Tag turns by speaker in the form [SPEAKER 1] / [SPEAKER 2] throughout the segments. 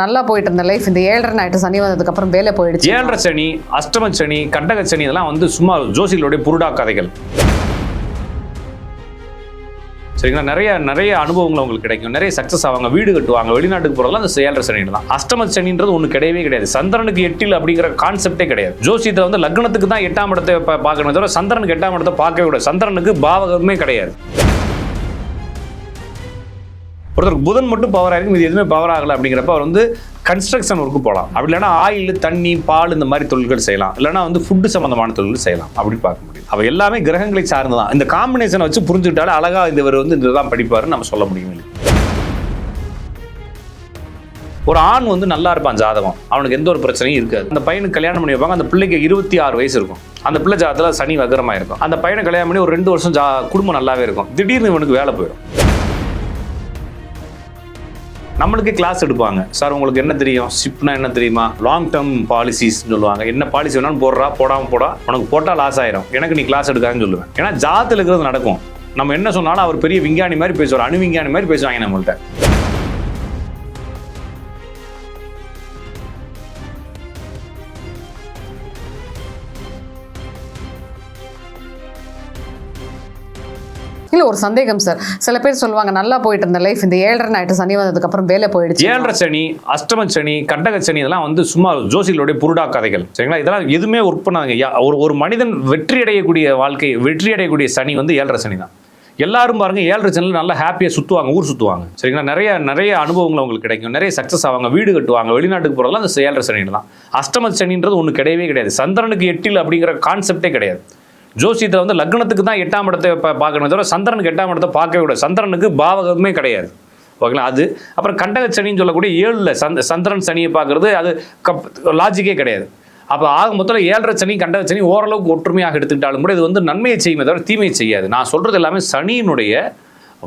[SPEAKER 1] நல்லா போயிட்டு இருந்த லைஃப் இந்த ஏழரை நாயிட்டு சனி வந்ததுக்கு அப்புறம் வேலை போயிடுச்சு.
[SPEAKER 2] ஏழரை சனி அஷ்டம சனி கண்டக சனி இதெல்லாம் வந்து சும்மா ஜோசிகளுடைய புருடா கதைகள். சரிங்களா? நிறைய நிறைய அனுபவங்கள் அவங்களுக்கு கிடைக்கும். நிறைய சக்ஸஸ் ஆவாங்க வீடு கட்டுவாங்க வெளிநாட்டுக்கு போகிறதெல்லாம் அந்த ஏழரை சனி தான். அஷ்டம சனின்றது ஒன்று கிடையவே கிடையாது. சந்திரனுக்கு எட்டில் அப்படிங்கிற கான்செப்டே கிடையாது. ஜோசியத்தில் வந்து லக்னத்துக்கு தான் எட்டாம் இடத்தை பார்க்கணும் பார்க்கணுமே தவிர சந்திரனுக்கு எட்டாம் இடத்தை பார்க்கவே கூடாது. சந்திரனுக்கு பாவகமே கிடையாது. ஒருத்தருக்கு புதன் மட்டும் பவர் ஆகிருக்கும் இது எதுவுமே பவர் ஆகலை அப்படிங்கிறப்ப அவர் வந்து கன்ஸ்ட்ரக்ஷன் ஒர்க்கு போகலாம். அப்படி இல்லைன்னா ஆயில் தண்ணி பால் இந்த மாதிரி தொழில்கள் செய்யலாம். இல்லைன்னா வந்து ஃபுட்டு சம்மந்தமான தொழில்கள் செய்யலாம். அப்படின்னு பார்க்க முடியும். அவள் எல்லாமே கிரகங்களை சார்ந்து தான் இந்த காம்பினேஷனை வச்சு புரிஞ்சுக்கிட்டாலே அழகாக இவர் வந்து இதுதான் படிப்பாருன்னு நம்ம சொல்ல முடியும் ஒரு ஆண் வந்து நல்லா இருப்பான் ஜாதகம். அவனுக்கு எந்த ஒரு பிரச்சனையும் இருக்காது. அந்த பையனுக்கு கல்யாணம் பண்ணி வைப்பாங்க. அந்த பிள்ளைக்கு இருபத்தி ஆறு வயசு இருக்கும். அந்த பிள்ளை ஜாதகத்தில் சனி வகரமாக இருக்கும் அந்த பையனை கல்யாணம் பண்ணி ஒரு ரெண்டு வருஷம் ஜா குடும்பம் நல்லாவே இருக்கும். திடீர்னு இவனுக்கு வேலை போயிடும். நம்மளுக்கு கிளாஸ் எடுப்பாங்க. சார் உங்களுக்கு என்ன தெரியும்? ஷிப்னா என்ன தெரியுமா? லாங் டேர்ம் பாலிசிஸ் சொல்லுவாங்க. என்ன பாலிசி வேணாலும் போடுறா போடாமல் போடா. உனக்கு போட்டால் லாஸ் ஆயிரும். எனக்கு நீ கிளாஸ் எடுக்காதுன்னு சொல்லுவேன். ஏன்னா ஜாத்தில் இருக்கிறது நடக்கும். நம்ம என்ன சொன்னாலும் அவர் பெரிய விஞ்ஞானி மாதிரி பேசுவார். அணு விஞ்ஞானி மாதிரி பேசுவாங்க
[SPEAKER 1] நம்மள்கிட்ட ஒரு சந்தேகம் சார் சில பேர் சொல்லுவாங்க நல்லா போயிட்டு இருந்த லைஃப் இந்த ஏழரை நாயிட்டு சனி வந்ததுக்கு அப்புறம் வேலை போயிடுச்சு.
[SPEAKER 2] ஏழரை சனி அஷ்டம சனி கண்டக சனி இதெல்லாம் வந்து சும்மா ஜோசிகளுடைய புருடா கதைகள். சரிங்களா? இதெல்லாம் எதுவுமே ஒர்க் பண்ணாங்க யா- ஒரு ஒரு மனிதன் வெற்றி அடையக்கூடிய வாழ்க்கை வெற்றி அடையக்கூடிய சனி வந்து ஏழரை சனி தான். எல்லாரும் பாருங்க ஏழரை சனியில் நல்லா ஹாப்பியாக சுற்றுவாங்க ஊர் சுற்றுவாங்க சரிங்களா? நிறைய நிறைய அனுபவங்கள் அவங்களுக்கு கிடைக்கும். நிறைய சக்ஸஸ் ஆவாங்க வீடு கட்டுவாங்க வெளிநாட்டுக்கு போகிறதெல்லாம் அந்த ஏழரை சனியில் தான். அஷ்டம சனின்றது ஒன்று கிடையவே கிடையாது. சந்திரனுக்கு எட்டில் அப்படிங்கிற கான்செப்டே கிடையாது. ஜோசியத்தில் வந்து லக்னத்துக்கு தான் எட்டாம் இடத்தை பார்க்கணும் பார்க்கணுமே தவிர சந்திரனுக்கு எட்டாம் இடத்தை பார்க்கவே கூடாது. சந்திரனுக்கு பாவகமே கிடையாது. ஓகேங்களா? அது. அப்புறம் கண்டக சனின்னு சொல்லக்கூடிய ஏழில் சந்த சந்திரன் சனியை பார்க்கறது அது கப் லாஜிக்கே கிடையாது. அப்போ ஆக மொத்தம் ஏழரை சனி கண்டக சனி ஓரளவுக்கு ஒற்றுமையாக எடுத்துக்கிட்டாலும் கூட இது வந்து நன்மையை செய்யுமே தவிர தீமையை செய்யாது. நான் சொல்கிறது எல்லாமே சனியினுடைய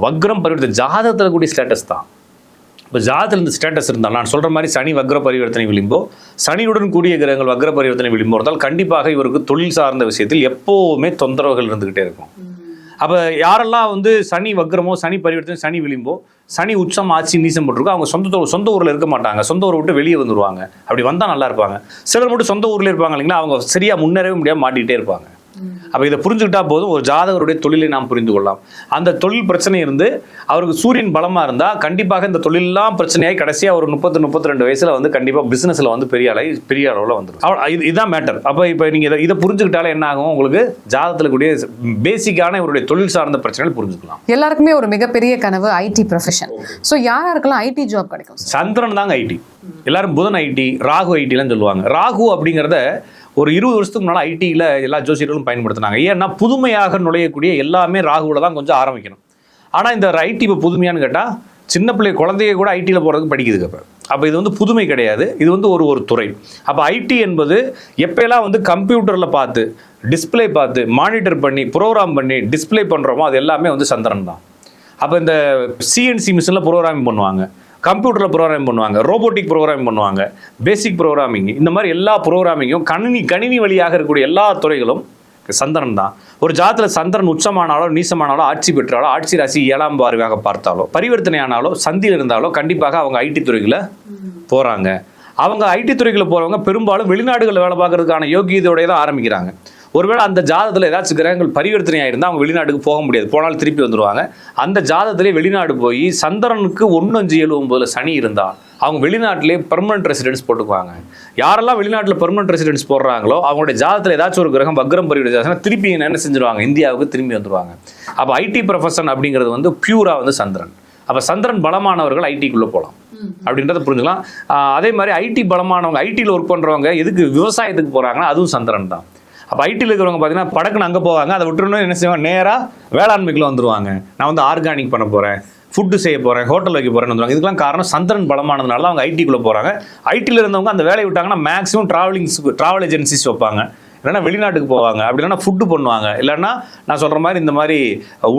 [SPEAKER 2] வக்ரம் பரிவர்த்தனை ஜாதகத்தில் கூடிய ஸ்டேட்டஸ் தான். இப்போ ஜாதத்திலிருந்து ஸ்டேட்டஸ் இருந்தால் நான் சொல்கிற மாதிரி சனி வக்ர பரிவர்த்தனை விளிம்போ சனியுடன் கூடிய கிரகங்கள் வக்ர பரிவர்த்தனை விளிம்போ இருந்தால் கண்டிப்பாக இவருக்கு தொழில் சார்ந்த விஷயத்தில் எப்போவுமே தொந்தரவுகள் இருந்துக்கிட்டே இருக்கும். அப்போ யாரெல்லாம் வந்து சனி வக்ரமோ சனி பரிவர்த்தனை சனி விளிம்போ சனி உச்சம் ஆட்சி நீசம் போட்டிருக்கோ அவங்க சொந்த சொந்த ஊரில் இருக்க மாட்டாங்க. சொந்த ஊரை விட்டு வெளியே வந்துருவாங்க. அப்படி வந்தால் நல்லா இருப்பாங்க. சிலர் மட்டும் சொந்த ஊரில் இருப்பாங்க இல்லைங்களா? அவங்க சரியாக முன்னேறவே முடியாமல் மாட்டிகிட்டே இருப்பாங்க. அப்போ இதை புரிஞ்சுக்கிட்டா போதும் ஒரு ஜாதகருடைய தொழிலை நாம் புரிந்து கொள்ளலாம். அந்த தொழில் பிரச்சனை இருந்து அவருக்கு சூரியன் பலமாக இருந்தால் கண்டிப்பாக இந்த தொழிலெல்லாம் பிரச்சனையாகி கடைசியாக ஒரு முப்பத்து முப்பத்தி ரெண்டு வயசில் வந்து கண்டிப்பாக பிஸ்னஸில் வந்து பெரிய அளவு பெரிய அளவில் வந்துடும் இது இதுதான் மேட்டர் அப்போ இப்போ நீங்கள் இதை இதை புரிஞ்சுக்கிட்டாலே என்ன ஆகும்? உங்களுக்கு ஜாதகத்தில் கூடிய பேசிக்கான இவருடைய தொழில் சார்ந்த பிரச்சனைகள் புரிஞ்சுக்கலாம்.
[SPEAKER 1] எல்லாருக்குமே ஒரு மிகப்பெரிய கனவு ஐடி ப்ரொஃபஷன் ஸோ யார் யாருக்கெல்லாம் ஐடி ஜாப் கிடைக்கும்.
[SPEAKER 2] சந்திரன் தாங்க ஐடி எல்லாரும் புதன் ஐடி ராகு ஐடிலாம் சொல்லுவாங்க. ராகு அப்படிங்கிறத ஒரு இருபது வருஷத்துக்கு முன்னால் ஐடியில் எல்லா ஜோசியர்களும் பயன்படுத்தினாங்க. ஏன்னா புதுமையாக நுழையக்கூடிய எல்லாமே ராகுவில் தான் கொஞ்சம் ஆரம்பிக்கணும். ஆனால் இந்த ஐடி இப்போ புதுமையான்னு கேட்டால் சின்ன பிள்ளை குழந்தைய கூட ஐடியில் போகிறதுக்கு படிக்குதுக்கு அப்போ அப்போ இது வந்து புதுமை கிடையாது. இது வந்து ஒரு ஒரு துறை. அப்போ ஐடி என்பது எப்போல்லாம் வந்து கம்ப்யூட்டரில் பார்த்து டிஸ்ப்ளே பார்த்து மானிட்டர் பண்ணி ப்ரோக்ராம் பண்ணி டிஸ்ப்ளே பண்ணுறோமோ அது எல்லாமே வந்து சந்திரன் தான். அப்போ இந்த சிஎன்சி மிஷினில் ப்ரோக்ராமிங் பண்ணுவாங்க. கம்ப்யூட்டரில் ப்ரோக்ராம் பண்ணுவாங்க ரோபோட்டிக் ப்ரோக்ராம் பண்ணுவாங்க பேசிக் ப்ரோக்ராமிங் இந்த மாதிரி எல்லா ப்ரோக்ராமிங்கும் கணினி கணினி வழியாக இருக்கக்கூடிய எல்லா துறைகளும் சந்திரன் தான். ஒரு ஜாதத்தில் சந்திரன் உச்சமானாலோ நீசமானாலோ ஆட்சி பெற்றாலோ ஆட்சி ராசி ஏழாம் பார்வையாக பார்த்தாலோ பரிவர்த்தனை ஆனாலோ சந்தியில் இருந்தாலோ கண்டிப்பாக அவங்க ஐடி துறையில் போகிறாங்க அவங்க ஐடி துறைகளை போகிறவங்க பெரும்பாலும் வெளிநாடுகளில் வேலை பார்க்கறதுக்கான யோகியதையோடய தான் ஆரம்பிக்கிறாங்க. ஒருவேளை அந்த ஜாதத்தில் ஏதாச்சும் கிரகங்கள் பரிவர்த்தனை ஆயிருந்தால் அவங்க வெளிநாட்டுக்கு போக முடியாது. போனாலும் திருப்பி வந்துருவாங்க. அந்த ஜாதத்திலே வெளிநாடு போய் சந்திரனுக்கு ஒன்று அஞ்சு ஏழு ஒம்பதில் சனி இருந்தா அவங்க வெளிநாட்டிலே பெர்மனன்ட் ரெசிடென்ஸ் போட்டுக்குவாங்க. யாரெல்லாம் வெளிநாட்டில் பெர்மனன்ட் ரெசிடென்ஸ் போடுறாங்களோ அவங்களுடைய ஜாதத்தில் ஏதாச்சும் ஒரு கிரகம் வக்ரம் பரிவர்த்தனை திருப்பி என்ன செஞ்சிருவாங்க? இந்தியாவுக்கு திரும்பி வந்துருவாங்க. அப்போ ஐடி ப்ரொஃபஷன் அப்படிங்கிறது வந்து பியூராக வந்து சந்திரன். அப்போ சந்திரன் பலமானவர்கள் ஐடிக்குள்ளே போகலாம் அப்படின்றத புரிஞ்சுக்கலாம். அதே மாதிரி ஐடி பலமானவங்க ஐடியில் ஒர்க் பண்ணுறவங்க எதுக்கு விவசாயத்துக்கு போகிறாங்கன்னா அதுவும் சந்திரன் தான். அப்போ ஐடியில் இருக்கிறவங்க பார்த்தீங்கன்னா படக்குன்னு அங்கே போவாங்க. அதை விட்டுறணும் என்ன செய்வாங்க? நேராக வேளாண்மைக்குள்ளே வந்துருவாங்க. நான் வந்து ஆர்கானிக் பண்ண போகிறேன் ஃபுட்டு செய்ய போகிறேன் ஹோட்டல் வைக்க போகிறேன்னு வந்துருவாங்க. இதுக்கெல்லாம் காரணம் சந்திரன் பலமானதுனால தான் அவங்க ஐடிக்குள்ளே போகிறாங்க ஐடியில் இருந்தவங்க அந்த வேலையை விட்டாங்கன்னா மேக்ஸிமம் ட்ராவலிங்ஸ் ட்ராவல் ஏஜென்சிஸ் வைப்பாங்க. இல்லைன்னா வெளிநாட்டுக்கு போவாங்க. அப்படி இல்லைன்னா ஃபுட்டு பண்ணுவாங்க. இல்லைன்னா நான் சொல்கிற மாதிரி இந்த மாதிரி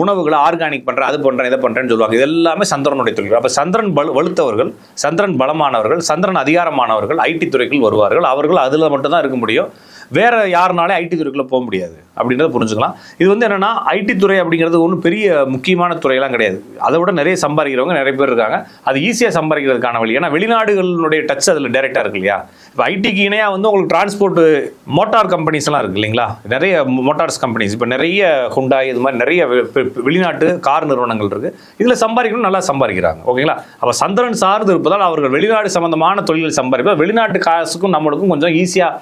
[SPEAKER 2] உணவுகளை ஆர்கானிக் பண்ணுறேன் அது பண்ணுறேன் இதை பண்ணுறேன்னு சொல்லுவாங்க. இது எல்லாமே சந்திரனுடைய தொழில். அப்போ சந்திரன் பல வலுத்தவர்கள் சந்திரன் பலமானவர்கள் சந்திரன் அதிகாரமானவர்கள் ஐடி துறைக்குள் வருவார்கள். அவர்கள் அதில் மட்டும்தான் இருக்க முடியும். வேற யாருனாலே ஐடி துறைக்குள்ள போக முடியாது. அப்படின்றத புரிஞ்சுக்கலாம். இது வந்து என்னன்னா ஐடி துறை அப்படிங்கிறது ஒன்றும் பெரிய முக்கியமான துறையெல்லாம் கிடையாது. அதை விட நிறைய சம்பாதிக்கிறவங்க நிறைய பேர் இருக்காங்க. அது ஈஸியாக சம்பாதிக்கிறதுக்கான வழி. ஏன்னா வெளிநாடுகளுடைய டச் அதில் டைரெக்டாக இருக்கு இல்லையா? இப்போ ஐடிக்கு இணையாக வந்து உங்களுக்கு டிரான்ஸ்போர்ட் மோட்டார் கம்பெனிஸ் எல்லாம் இருக்கு இல்லைங்களா? நிறைய மோட்டார்ஸ் கம்பெனிஸ் இப்போ நிறைய ஹுண்டாய் இது மாதிரி நிறைய வெ- வெளிநாட்டு கார் நிறுவனங்கள் இருக்கு. இதில் சம்பாதிக்கணும் நல்லா சம்பாதிக்கிறாங்க. ஓகேங்களா? அப்போ சந்திரன் சார்ந்து இருப்பதால் அவர்கள் வெளிநாடு சம்பந்தமான தொழில் சம்பாதிப்பதால் வெளிநாட்டு காசுக்கும் நம்மளுக்கும் கொஞ்சம் ஈஸியாக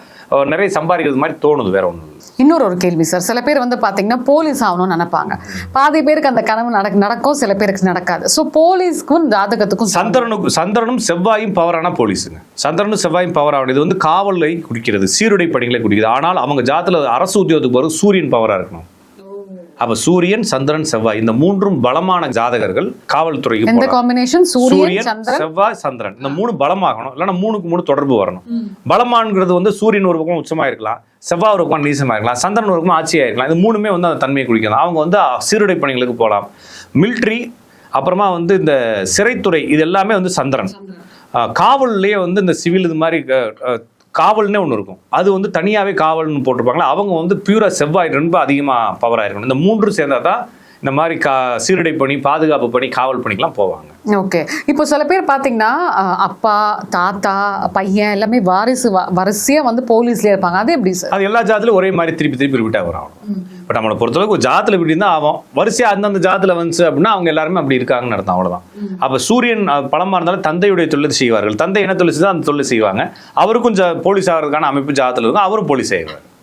[SPEAKER 2] நிறைய சம்பாதிக்கிறது மாதிரி தோணுது வேற ஒன்றும் இல்லை.
[SPEAKER 1] இன்னொரு ஒரு கேள்வி சார் சில பேர் வந்து பாத்தீங்கன்னா போலீஸ் ஆகணும்னு நினைப்பாங்க. பாதி பேருக்கு அந்த கனவு நடக்க நடக்கும் சில பேருக்கு நடக்காது. ஸோ போலீஸ்க்கும் ஜாதகத்துக்கும்
[SPEAKER 2] சந்திரனுக்கு சந்திரனும் செவ்வாயும் பவரான போலீஸுங்க. சந்திரனும் செவ்வாயும் பவர் ஆகணும். இது வந்து காவலை குறிக்கிறது சீருடை பணிகளை குறிக்கிறது. ஆனால் அவங்க ஜாத்துல அரசு உத்தியோகத்துக்கு போகிறது சூரியன் பவரா இருக்கணும். அப்ப சூரியன் சந்திரன் செவ்வாய் இந்த மூன்றும் பலமான ஜாதகர்கள் காவல்துறைக்கு போறாங்க.
[SPEAKER 1] காம்பினேஷன் சூரியன்
[SPEAKER 2] செவ்வாய் சந்திரன். இந்த மூணு பலமாகணும். இல்லைன்னா மூணுக்கு மூணு தொடர்பு வரணும். பலமான்ங்கிறது வந்து சூரியன் ஒரு பக்கம் உச்சமா இருக்கலாம் செவ்வாய் ஒரு பக்கம் நீசமா இருக்கலாம் சந்திரன் ஒரு பக்கம் ஆட்சியா இருக்கலாம். இது மூணுமே வந்து அந்த தன்மையை குறிக்கலாம் அவங்க வந்து சீருடை பணிகளுக்கு போகலாம். மிலிட்ரி அப்புறமா வந்து இந்த சிறைத்துறை இது எல்லாமே வந்து சந்திரன். காவல்லையே வந்து இந்த சிவில் இது மாதிரி காவல்னே ஒன்று இருக்கும். அது வந்து தனியாகவே காவல்னு போட்டிருப்பாங்களா அவங்க வந்து பியூரா செவ்வாய் ரொம்ப அதிகமாக பவராக இருக்கணும். இந்த மூன்று சேர்ந்தா தான் இந்த மாதிரி கா சீருடை பணி பாதுகாப்பு பணி காவல் பணிக்கெல்லாம் போவாங்க.
[SPEAKER 1] ஓகே. இப்போ சில பேர் பார்த்தீங்கன்னா அப்பா தாத்தா பையன் எல்லாமே வாரிசு வ- வரிசையா வந்து போலீஸ்லயே இருப்பாங்க. அது எப்படி சார்?
[SPEAKER 2] அது எல்லா ஜாத்திலும் ஒரே மாதிரி திருப்பி திருப்பி ரிப்பீட் ஆகும். பட் நம்மளை பொறுத்தளவுக்கு ஜாத்துல இப்படி இருந்தால் ஆகும். வரிசையா அந்தந்த ஜாத்துல வந்துச்சு அப்படின்னா அவங்க எல்லாருமே அப்படி இருக்காங்கன்னு அர்த்தம் அவ்வளவுதான். அப்ப சூரியன் பலமா இருந்தாலும் தந்தையுடைய தொழில் செய்வார்கள். தந்தை என்ன தொழில் செய்தோ அந்த தொழில் செய்வாங்க. அவருக்கும் ஜ- போலீஸ் ஆகிறதுக்கான அமைப்பு ஜாத்துல இருக்கும். அவரும் போலீஸ் செய்வார்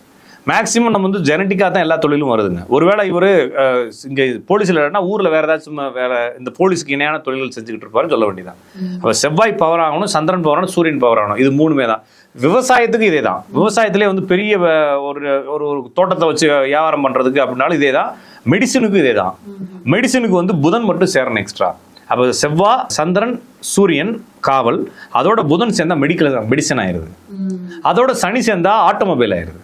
[SPEAKER 2] மேக்ஸிமம் நம்ம வந்து ஜெனட்டிக்காக தான் எல்லா தொழிலும் வருதுங்க. ஒருவேளை இவர் இங்கே போலீஸில் இல்லைன்னா ஊரில் வேற ஏதாச்சும் வேற இந்த போலீஸ்க்கு இணையான தொழில்கள் செஞ்சுக்கிட்டு இருப்பாருன்னு சொல்ல வேண்டியதான் அப்போ செவ்வாய் பவர் ஆகணும் சந்திரன் பவர் ஆகணும் சூரியன் பவர் ஆகணும். இது மூணுமே தான். விவசாயத்துக்கு இதே தான். விவசாயத்திலே வந்து பெரிய ஒரு ஒரு தோட்டத்தை வச்சு வியாபாரம் பண்ணுறதுக்கு அப்படின்னாலும் இதே தான். மெடிசனுக்கும் இதே தான். மெடிசனுக்கு வந்து புதன் மட்டும் சேரணும் எக்ஸ்ட்ரா அப்போ செவ்வாய் சந்திரன் சூரியன் காவல் அதோட புதன் சேர்ந்தா மெடிக்கல் மெடிசன் ஆயிருது. அதோட சனி சேர்ந்தா ஆட்டோமொபைல் ஆயிருது.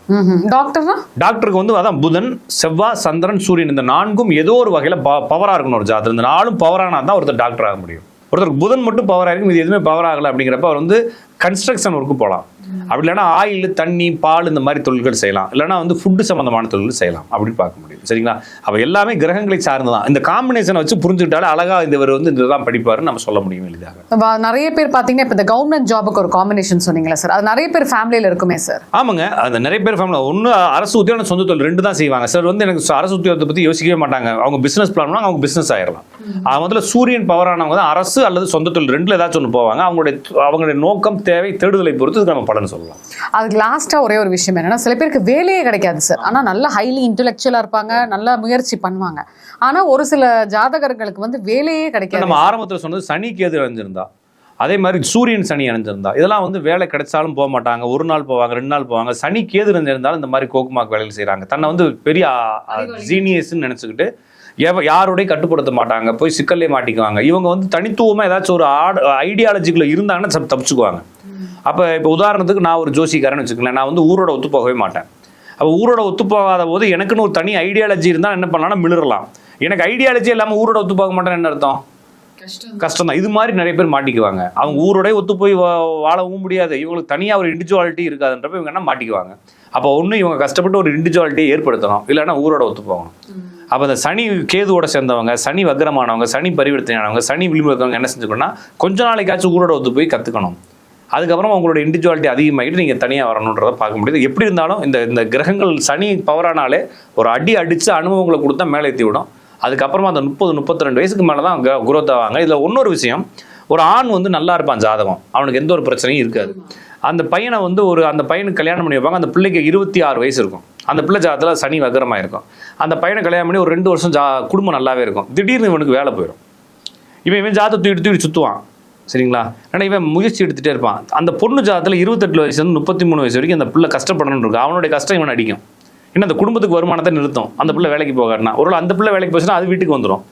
[SPEAKER 1] டாக்டர்னா
[SPEAKER 2] டாக்டருக்கு வந்து அதான் புதன் செவ்வாய் சந்திரன் சூரியன் இந்த நான்கும் ஏதோ ஒரு வகையில பவரா இருக்கணும் ஒரு ஜாதகம் இந்த நாலும் பவரானா தான் ஒருத்தர் டாக்டர் ஆக முடியும். ஒருத்தருக்கு புதன் மட்டும் பவர் ஆயிருக்கும் இது எதுவுமே பவர் ஆகல அப்படிங்கிறப்ப அவர் வந்து கன்ஸ்ட்ரக்ஷன் ஒர்க்கு போகலாம் அப்படி இல்லைன்னா ஆயில் தண்ணி பால் இந்த மாதிரி தொழில்கள் செய்யலாம். இல்லைன்னா வந்து ஃபுட்டு சம்பந்தமான தொழில்கள் செய்யலாம். அப்படின்னு பார்க்க முடியும். சரிங்களா? அப்ப எல்லாமே கிரகங்களை சார்ந்து தான் இந்த காம்பினேஷனை வச்சு புரிஞ்சுக்கிட்டாலே அழகா இவர் வந்து இதுதான் படிப்பாருன்னு நம்ம சொல்ல முடியும் எளிதாக.
[SPEAKER 1] நிறைய பேர் பார்த்தீங்கன்னா இப்போ இந்த கவர்மெண்ட் ஜாபுக்கு ஒரு காம்பினேஷன் சொன்னீங்களா சார் அது நிறைய பேர் ஃபேமிலியில் இருக்குமே சார்
[SPEAKER 2] ஆமாங்க. அந்த நிறைய பேர் ஃபேமிலி ஒன்று அரசு உத்தியோகம் சொந்த தொழில் ரெண்டு தான் செய்வாங்க. சார் வந்து எனக்கு அரசு உத்தியோகத்தை பற்றி யோசிக்கவே மாட்டாங்க. அவங்க பிசினஸ் பிளான் அவங்க பிசினஸ் ஆயிடலாம் அவங்க முதல்ல சூரியன் பவரானவங்க தான் அரசு அல்லது சொந்த தொழில் ரெண்டுல ஏதாச்சும் ஒன்று போவாங்க. அவங்களுடைய அவங்களுடைய நோக்கம் தேவை தேடுதலை பொறுத்து நம்ம பலன் சொல்லலாம்.
[SPEAKER 1] அதுக்கு லாஸ்ட்டாக ஒரே ஒரு விஷயம் என்னன்னா சில பேருக்கு வேலையே கிடைக்காது சார் ஆனால் நல்ல ஹைலி இன்டெலெக்சுவலாக இருப்பாங்க நல்லா முயற்சி பண்ணுவாங்க. ஆனால் ஒரு சில ஜாதகர்களுக்கு வந்து வேலையே கிடைக்காது.
[SPEAKER 2] நம்ம ஆரம்பத்தில் சொன்னது சனி கேது அணிஞ்சிருந்தா. அதே மாதிரி சூரியன் சனி அணிஞ்சிருந்தா. இதெல்லாம் வந்து வேலை கிடைச்சாலும் போக மாட்டாங்க ஒரு நாள் போவாங்க ரெண்டு நாள் போவாங்க. சனி கேது அணிஞ்சிருந்தாலும் இந்த மாதிரி கோக்குமாக்கு வேலைகள் செய்கிறாங்க தன்னை வந்து பெரிய ஜீனியஸ்ன்னு நினச்சிக்கிட்டு எவ யாரோடையும் கட்டுப்படுத்த மாட்டாங்க போய் சிக்கல்லே மாட்டிக்குவாங்க. இவங்க வந்து தனித்துவமாக ஏதாச்சும் ஒரு ஆடு ஐடியாலஜிக்குள்ள இருந்தாங்கன்னா தப் தப்பிச்சுக்குவாங்க. அப்போ இப்போ உதாரணத்துக்கு நான் ஒரு ஜோசிக்காரன்னு வச்சுக்கங்களேன். நான் வந்து ஊரோட ஒத்து போகவே மாட்டேன். அப்போ ஊரோட ஒத்து போகாத போது எனக்குன்னு ஒரு தனி ஐடியாலஜி இருந்தால் என்ன பண்ணலாம்னா மிளறலாம் எனக்கு ஐடியாலஜி இல்லாமல் ஊரோட ஒத்து போக மாட்டேன்னு என்ன அர்த்தம்? கஷ்டம் தான் இது மாதிரி நிறைய பேர் மாட்டிக்குவாங்க. அவங்க ஊரோடய ஒத்து போய் வாழவும் முடியாது. இவங்களுக்கு தனியாக ஒரு இண்டிவிஜுவாலிட்டி இருக்காதுன்றப்ப இவங்க என்ன மாட்டிக்குவாங்க? அப்போ ஒன்று இவங்க கஷ்டப்பட்டு ஒரு இண்டிவிஜுவாலிட்டியை ஏற்படுத்தணும். இல்லைன்னா ஊரோட ஒத்து போகணும். அப்போ இந்த சனி கேதுவோட சேர்ந்தவங்க சனி வக்ரமானவங்க சனி பரிவர்த்தனையானவங்க சனி விளிம்புறவங்க என்ன செஞ்சுக்கணும்னா கொஞ்ச நாளைக்காச்சும் ஊரோட ஒத்து போய் கற்றுக்கணும் அதுக்கப்புறம் உங்களோட இண்டிவிஜுவாலிட்டி அதிகமாகிட்டு நீங்கள் தனியாக வரணுன்றதை பார்க்க முடியுது. எப்படி இருந்தாலும் இந்த இந்த கிரகங்கள் சனி பவரானாலே ஒரு அடி அடித்து அனுபவங்களை கொடுத்தா மேலே ஏற்றி விடும். அதுக்கப்புறமா அந்த முப்பது முப்பத்தி ரெண்டு வயசுக்கு மேலே தான் குரோத் ஆவாங்க. இதில் இன்னொரு விஷயம் ஒரு ஆண் வந்து நல்லா இருப்பான் ஜாதகம். அவனுக்கு எந்த ஒரு பிரச்சனையும் இருக்காது. அந்த பையனை வந்து ஒரு அந்த பையனுக்கு கல்யாணம் பண்ணி வைப்பாங்க. அந்த பிள்ளைக்கு இருபத்தி ஆறு வயசு இருக்கும். அந்த பிள்ளை ஜாதத்தில் சனி வக்கரமாக இருக்கும். அந்த பையனை கல்யாணம் பண்ணி ஒரு ரெண்டு வருஷம் ஜா குடும்பம் நல்லாவே இருக்கும். திடீர்னு இவனுக்கு வேலை போயிடும். இவன் இவன் ஜாதத்தை தூக்கிட்டு தூக்கிட்டு சுற்றுவான் சரிங்களா? ஆனால் இவன் முயற்சி எடுத்துகிட்டே இருப்பான். அந்த பொண்ணு ஜாதத்தில் இருபத்தெட்டு வயசுலேருந்து முப்பத்தி மூணு வயசு வரைக்கும் அந்த பிள்ளை கஷ்டப்படணும்னு இருக்கும் அவனுடைய கஷ்டம் இவன் அடிக்கும். ஏன்னா அந்த குடும்பத்துக்கு வருமானத்தை நிறுத்தும். அந்த பிள்ளை வேலைக்கு போகாட்டினா ஒரு அந்த பிள்ளை வேலைக்கு போச்சுன்னா அது வீட்டுக்கு வந்துடும்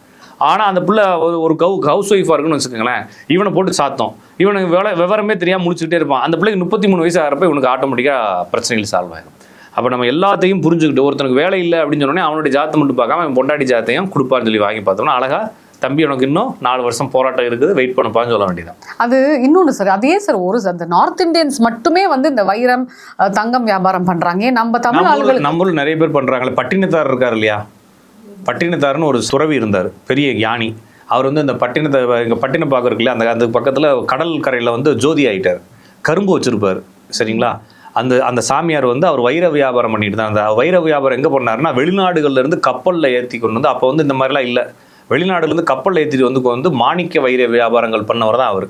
[SPEAKER 2] ஆனால் அந்த பிள்ளை ஒரு ஒரு கவு ஹவுஸ் ஒய்ஃபாக இருக்குன்னு வச்சுக்கோங்களேன். இவனை போட்டு சாத்தோம். இவனுக்கு வேலை விவரமே தெரியாமல் முடிச்சுட்டே இருப்பான். அந்த பிள்ளைக்கு முப்பத்தி மூணு வயசு ஆகிறப்ப இவனுக்கு ஆட்டோமேட்டிக்காக பிரச்சனைகள் சால்வ் ஆகும் அப்போ நம்ம எல்லாத்தையும் புரிஞ்சுக்கிட்டு ஒருத்தனுக்கு வேலை இல்லை அப்படின்னு சொன்னோன்னே அவனுடைய ஜாத்தை மட்டும் பார்க்காம அவன் பொண்டாட்டி ஜாத்தையும் கொடுப்பான்னு சொல்லி வாங்கி பார்த்தோம்னா அழகாக தம்பி உனக்கு இன்னும் நாலு வருஷம் போராட்டம் இருக்குது வெயிட் பண்ணப்பான்னு சொல்ல வேண்டியதான்
[SPEAKER 1] அது இன்னொன்று சார் அதே சார் ஒரு அந்த நார்த் இந்தியன்ஸ் மட்டுமே வந்து இந்த வைரம் தங்கம் வியாபாரம் பண்றாங்க. ஏன் நம்ம தமிழ் ஆளுகள்
[SPEAKER 2] ஊர்ல- நம்ம ஊர்ல நிறைய பேர் பண்றாங்களே. பட்டினத்தார் இருக்கார் இல்லையா? பட்டினத்தார்னு ஒரு துறவி இருந்தார் பெரிய ஞானி. அவர் வந்து இந்த பட்டினத்தை இங்க பட்டினப்பாக்கம் இருக்கு இல்லையா? அந்த அந்த பக்கத்துல கடல் கரையில வந்து ஜோதி ஆயிட்டார். கரும்பு வச்சிருப்பார் சரிங்களா? அந்த அந்த சாமியார் வந்து அவர் வைர வியாபாரம் பண்ணிட்டு தான் அந்த வைர வியாபாரம் எங்க பண்ணாருன்னா வெளிநாடுகள்ல இருந்து கப்பல்ல ஏத்தி கொண்டு வந்து அப்போ வந்து இந்த மாதிரிலாம் இல்லை. வெளிநாடுலேருந்து இருந்து ஏற்றிட்டு வந்து வந்து மாணிக்க வைர வியாபாரங்கள் பண்ணவர் தான் அவர்.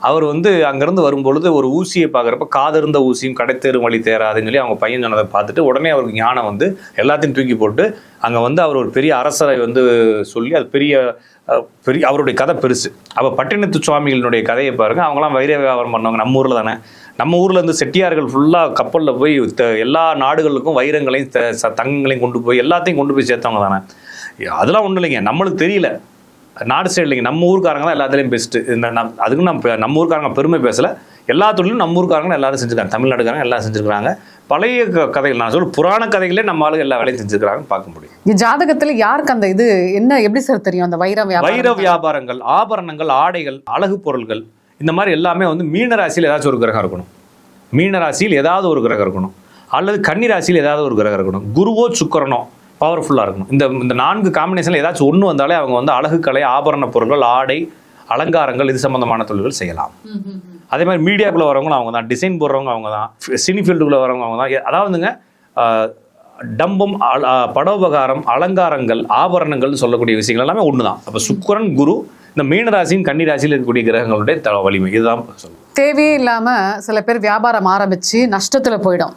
[SPEAKER 2] அவர் வந்து அங்கேருந்து வரும்பொழுது ஒரு ஊசியை பார்க்குறப்ப காதிருந்த ஊசியும் கடைத்தேரும் வழி தேராதுன்னு சொல்லி அவங்க பையன் சொன்னதை பார்த்துட்டு உடனே அவருக்கு ஞானம் வந்து எல்லாத்தையும் தூக்கி போட்டு அங்கே வந்து அவர் ஒரு பெரிய அரசரை வந்து சொல்லி அது பெரிய பெரிய அவருடைய கதை பெருசு. அப்போ பட்டினத்து சுவாமிகளினுடைய கதையை பாருங்க. அவங்களாம் வைர வியாபாரம் பண்ணவங்க. நம்ம ஊரில் தானே. நம்ம ஊரில் இருந்து செட்டியார்கள் ஃபுல்லாக கப்பலில் போய் த- எல்லா நாடுகளுக்கும் வைரங்களையும் த- தங்கங்களையும் கொண்டு போய் எல்லாத்தையும் கொண்டு போய் சேர்த்தவங்க தானே. அதெல்லாம் ஒன்றும் இல்லைங்க. நம்மளுக்கு தெரியல. நாடு சைடு இல்லைங்க. நம்ம ஊருக்காரங்க தான் எல்லாத்துலேயும் பெஸ்ட்டு இந்த நம் அதுக்கு நம்ம நம்ம ஊருக்காரங்க பெருமை பேசல. எல்லா தொழிலும் நம்ம ஊருக்காரங்க எல்லாரும் செஞ்சுருக்காங்க. தமிழ்நாடுக்காரங்க எல்லாம் செஞ்சுருக்காங்க பழைய கதைகள் நான் சொல்ல புராண கதைகளே நம்ம ஆளுங்க எல்லா வேலையும் செஞ்சுருக்காங்கன்னு பார்க்க முடியும்.
[SPEAKER 1] இந்த ஜாதகத்துல யாருக்கு அந்த இது என்ன எப்படி சார் தெரியும் அந்த வைர
[SPEAKER 2] வைர வியாபாரங்கள் ஆபரணங்கள் ஆடைகள் அழகு பொருள்கள் இந்த மாதிரி எல்லாமே வந்து மீன ராசியில் ஏதாச்சும் ஒரு கிரகம் இருக்கணும். மீன ராசியில் ஏதாவது ஒரு கிரகம் இருக்கணும். அல்லது கன்னி ராசியில் ஏதாவது ஒரு கிரகம் இருக்கணும். குருவோ சுக்கரனோ பவர்ஃபுல்லாக இருக்கணும். இந்த இந்த நான்கு காம்பினேஷனில் ஏதாச்சும் ஒன்று வந்தாலே அவங்க வந்து அழகு கலை ஆபரண பொருட்கள் ஆடை அலங்காரங்கள் இது சம்பந்தமான தொழில்கள் செய்யலாம். அதே மாதிரி மீடியாக்குள்ளே வரவங்களும் அவங்க தான். டிசைன் போடுறவங்க அவங்க தான். சினி ஃபீல்டுக்குள்ளே வரவங்க அவங்க தான். அதாவதுங்க டம்பம் அல- படோபகாரம் அலங்காரங்கள் ஆபரணங்கள்னு சொல்லக்கூடிய விஷயங்கள் எல்லாமே ஒன்று தான் அப்போ சுக்கரன் குரு இந்த மீனராசியும் கன்னி ராசியில் இருக்கக்கூடிய கிரகங்களுடைய வலிமை. இதுதான் சொல்லுவோம்
[SPEAKER 1] தேவையே இல்லாம சில பேர் வியாபாரம் ஆரம்பிச்சு நஷ்டத்துல போயிடும்.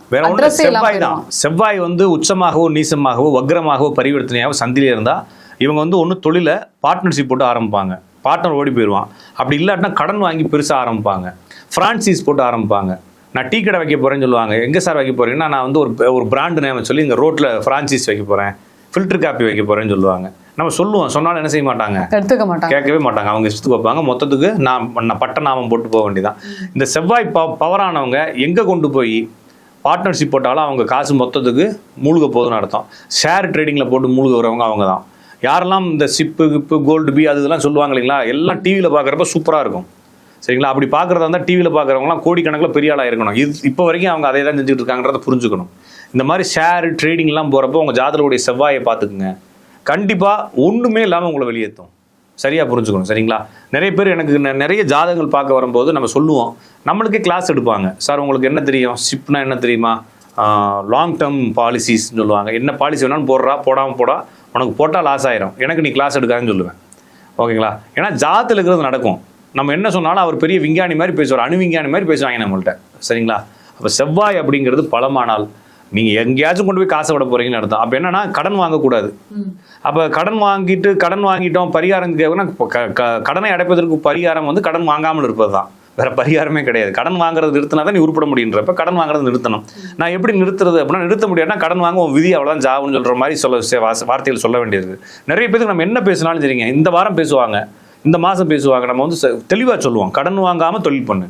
[SPEAKER 2] செவ்வாய் தான். செவ்வாய் வந்து உச்சமாகவோ நீசமாகவோ வக்ரமாகவோ பரிவர்த்தனையாகவோ சந்திலே இருந்தால் இவங்க வந்து ஒன்று தொழிலை பார்ட்னர்ஷிப் போட்டு ஆரம்பிப்பாங்க. பார்ட்னர் ஓடி போயிடுவான் அப்படி இல்லாட்டினா கடன் வாங்கி பெருசாக ஆரம்பிப்பாங்க. ஃப்ரான்சைஸ் போட்டு ஆரம்பிப்பாங்க. நான் டீ கடை வைக்க போகிறேன்னு சொல்லுவாங்க. எங்கே சார் வைக்க போகிறீங்கன்னா நான் வந்து ஒரு ஒரு பிராண்டு நேம் சொல்லி இங்கே ரோட்டில் ஃப்ரான்ச்சைஸ் வைக்க போகிறேன் ஃபில்டர் காப்பி வைக்க போகிறேன்னு சொல்லுவாங்க. நம்ம சொல்லுவோம் சொன்னாலும் என்ன செய்ய மாட்டாங்க?
[SPEAKER 1] எடுத்துக்க மாட்டாங்க.
[SPEAKER 2] கேட்கவே மாட்டாங்க. அவங்க இஷ்டத்துக்கு வைப்பாங்க. மொத்தத்துக்கு நான் பட்ட நாமம் போட்டு போக வேண்டியதான் இந்த செவ்வாய் ப பவரானவங்க எங்கே கொண்டு போய் பார்ட்னர்ஷிப் போட்டாலும் அவங்க காசு மொத்தத்துக்கு மூழ்க போகுதுன்னு அர்த்தம். ஷேர் ட்ரேடிங்கில் போட்டு மூழ்க வரவங்க அவங்க தான் யாரெல்லாம் இந்த சிப்பு கிப்பு கோல்டு பி அது இதெல்லாம் சொல்லுவாங்க இல்லைங்களா? எல்லாம் டிவியில் பார்க்குறப்ப சூப்பராக இருக்கும். சரிங்களா? அப்படி பார்க்குறதா இருந்தால் டிவியில் பார்க்குறவங்களாம் கோடிக்கணக்கில் பெரிய ஆளாக இருக்கணும். இது இப்போ வரைக்கும் அவங்க அதே தான் செஞ்சுட்டு இருக்காங்கன்றத புரிஞ்சுக்கணும். இந்த மாதிரி ஷேர் ட்ரேடிங்லாம் போகிறப்போ உங்கள் ஜாதகருடைய செவ்வாயை பார்த்துக்குங்க. கண்டிப்பாக ஒன்றுமே இல்லாமல் உங்களை வெளியேற்றும் சரியாக புரிஞ்சுக்கணும் சரிங்களா? நிறைய பேர் எனக்கு நெ- நிறைய ஜாதகங்கள் பார்க்க வரும்போது நம்ம சொல்லுவோம் நம்மளுக்கே கிளாஸ் எடுப்பாங்க. சார் உங்களுக்கு என்ன தெரியும்? ஷிப்னா என்ன தெரியுமா? லாங் டேர்ம் பாலிசிஸ்னு சொல்லுவாங்க. என்ன பாலிசி வேணாலும் போடுறா போடாமல் போடா உனக்கு போட்டால் லாஸ் ஆயிரும். எனக்கு நீ கிளாஸ் எடுக்காதுன்னு சொல்லுவேன். ஓகேங்களா? ஏன்னா ஜாதத்தில் இருக்கிறது நடக்கும். நம்ம என்ன சொன்னாலும் அவர் பெரிய விஞ்ஞானி மாதிரி பேசுவார் அணு விஞ்ஞானி மாதிரி பேசுவாங்க நம்மள்கிட்ட சரிங்களா? அப்போ செவ்வாய் அப்படிங்கிறது பலமானால் நீங்கள் எங்கேயாச்சும் கொண்டு போய் காசை விட போறீங்கன்னு அர்த்தம். அப்போ என்னன்னா கடன் வாங்கக்கூடாது. அப்போ கடன் வாங்கிட்டு கடன் வாங்கிட்டோம் பரிகாரம் கேட்கணும்னா கடனை அடைப்பதற்கு பரிகாரம் வந்து கடன் வாங்காமல் இருப்பது தான் வேற பரிகாரமே கிடையாது. கடன் வாங்குறது நிறுத்தினா தான் நீ உருப்பட முடியுன்றப்ப கடன் வாங்குறது நிறுத்தணும். நான் எப்படி நிறுத்துறது அப்படின்னா நிறுத்த முடியாதுன்னா கடன் வாங்க உன் விதி அவ்வளோதான் ஜாவுன்னு சொல்ற மாதிரி சொல்ல வார்த்தைகள் சொல்ல வேண்டியது. நிறைய பேருக்கு நம்ம என்ன பேசினாலும் சரிங்க. இந்த வாரம் பேசுவாங்க. இந்த மாதம் பேசுவாங்க. நம்ம வந்து தெளிவாக சொல்லுவோம். கடன் வாங்காமல் தொழில் பண்ணு.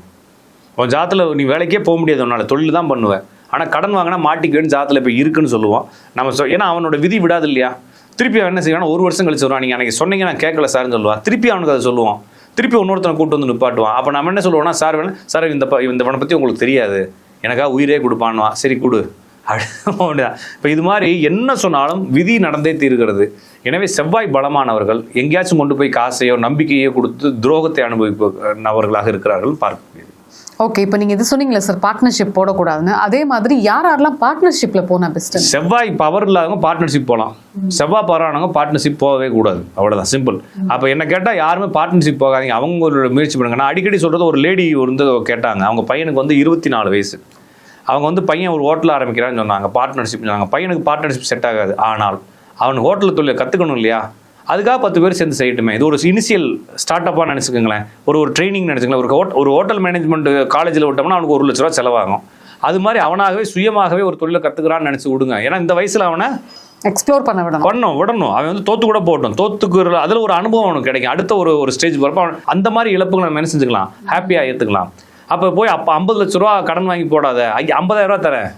[SPEAKER 2] உன் ஜாத்தில் நீ வேலைக்கே போக முடியாது உன்னால். தொழில் தான் பண்ணுவேன் ஆனால் கடன் வாங்கினா மாட்டிக்குவேன்னு ஜாத்தில் இப்போ இருக்குன்னு சொல்லுவான். நம்ம சொ ஏன்னா அவனோட விதி விடாது இல்லையா? திருப்பி அவன் என்ன செய்வான் ஒரு வருஷம் கழிச்சு வருவான். நீங்கள் அன்றைக்கி சொன்னீங்க நான் கேட்கல சார்னு சொல்லுவான் திருப்பி அவனுக்கு அதை சொல்லுவான். திருப்பி இன்னொருத்தனை கூட்டு வந்து நிப்பாட்டுவான். அப்போ நம்ம என்ன சொல்லுவோம்னா சார் வேணும் சார் இந்த ப- இந்த பணம் பற்றி உங்களுக்கு தெரியாது. எனக்கா உயிரே கொடுப்பான்னுவான் சரி கொடு. இப்போ இது மாதிரி என்ன சொன்னாலும் விதி நடந்தே தீர்கிறது. எனவே செவ்வாய் பலமானவர்கள் எங்கேயாச்சும் கொண்டு போய் காசையோ நம்பிக்கையோ கொடுத்து துரோகத்தை அனுபவிப்பவர்களாக இருக்கிறார்கள் பார்க்க முடியும்.
[SPEAKER 1] ஓகே இப்போ நீங்க இது சொன்னீங்களே சார் பார்ட்னர்ஷிப் போடக்கூடாதுன்னு. அதே மாதிரி யார் யாரெல்லாம் பார்ட்னர்ஷிப்ல போனா பெஸ்ட்
[SPEAKER 2] செவ்வாய் பவர் இல்லாதவங்க பார்ட்னர்ஷிப் போகலாம் செவ்வாய் பவர் ஆனவங்க பார்ட்னர்ஷிப் போகவே கூடாது. அவ்வளோதான் சிம்பிள் அப்போ என்ன கேட்டால் யாருமே பார்ட்னர்ஷிப் போகாதீங்க. அவங்க ஒரு முயற்சி பண்ணுங்க. நான் அடிக்கடி சொல்றது ஒரு லேடி வந்து கேட்டாங்க. அவங்க பையனுக்கு வந்து இருபத்தி நாலு வயசு. அவங்க வந்து பையன் ஒரு ஹோட்டல் ஆரம்பிக்கிறான்னு சொன்னாங்க. பார்ட்னர்ஷிப் சொன்னாங்க. பையனுக்கு பார்ட்னர்ஷிப் செட் ஆகாது. ஆனால் அவன் ஹோட்டல் தொழில் கற்றுக்கணும் இல்லையா? அதுக்காக பத்து பேர் சேர்ந்து செய்யட்டுமே. இது ஒரு இனிஷியல் ஸ்டார்ட் அப்பாக நினச்சிக்கோங்களேன். ஒரு ஒரு ட்ரைனிங் நினச்சிக்கலாம் ஒரு ஹோட் ஒரு ஹோட்டல் மேனேஜ்மெண்ட் காலேஜில் விட்டோம்னா அவனுக்கு ஒரு லட்ச ரூபா செலவாகும். அது மாதிரி அவனாகவே சுயமாகவே ஒரு தொழிலை கற்றுக்கிறான்னு நினச்சி விடுங்க. ஏன்னா இந்த வயசில் அவனை
[SPEAKER 1] எக்ஸ்ப்ளோர் பண்ண விடணும்.
[SPEAKER 2] பண்ணணும் விடணும். அவன் வந்து தோத்து கூட போகட்டும். தோத்துக்கு அதில் ஒரு அனுபவம் அவனுக்கு கிடைக்கும். அடுத்த ஒரு ஒரு ஸ்டேஜ் வரப்போ அவன் அந்த மாதிரி இழப்புகளை நம்ம என்ன செஞ்சுக்கலாம்? ஹாப்பியாக ஏற்றுக்கலாம் அப்போ போய் அப்போ ஐம்பது லட்ச ரூபா கடன் வாங்கி போடாத. ஐம்பதாயிரம் ரூபா தரேன்.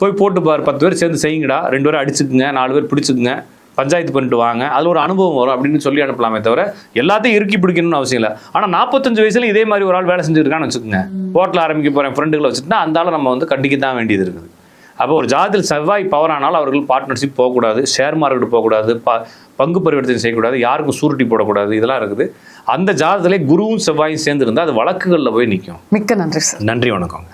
[SPEAKER 2] போய் போட்டு பாரு பத்து பேர் சேர்ந்து செய்யுங்கடா. ரெண்டு பேரும் அடிச்சுக்குங்க நாலு பேர் பிடிச்சுக்குங்க. பஞ்சாயத்து பண்ணிட்டு வாங்க. அதில் ஒரு அனுபவம் வரும் அப்படின்னு சொல்லி அனுப்பலாமே தவிர எல்லாத்தையும் இறுக்கி பிடிக்கணும்னு அவசியம் இல்லை. ஆனால் நாற்பத்தஞ்சு வயசுல இதே மாதிரி ஒரு ஆள் வேலை செஞ்சுருக்கான்னு வச்சுக்கோங்க. ஹோட்டல் ஆரம்பிக்க போகிறேன் ஃப்ரெண்டுகளை வச்சுட்டுனா அந்த ஆளை நம்ம வந்து கண்டிக்க தான் வேண்டியது இருக்குது. அப்போ ஒரு ஜாதத்தில் செவ்வாய் பவர் ஆனால் அவர்கள் பார்ட்னர்ஷிப் போகக்கூடாது ஷேர் மார்க்கெட் போகக்கூடாது ப பங்கு பரிவர்த்தனை செய்யக்கூடாது யாருக்கும் சூரிட்டி போடக்கூடாது இதெல்லாம் இருக்குது. அந்த ஜாதத்திலே குருவும் செவ்வாயும் சேர்ந்து இருந்தால் அது வழக்குகளில் போய் நிற்கும்
[SPEAKER 1] மிக்க நன்றி சார்
[SPEAKER 2] நன்றி வணக்கம்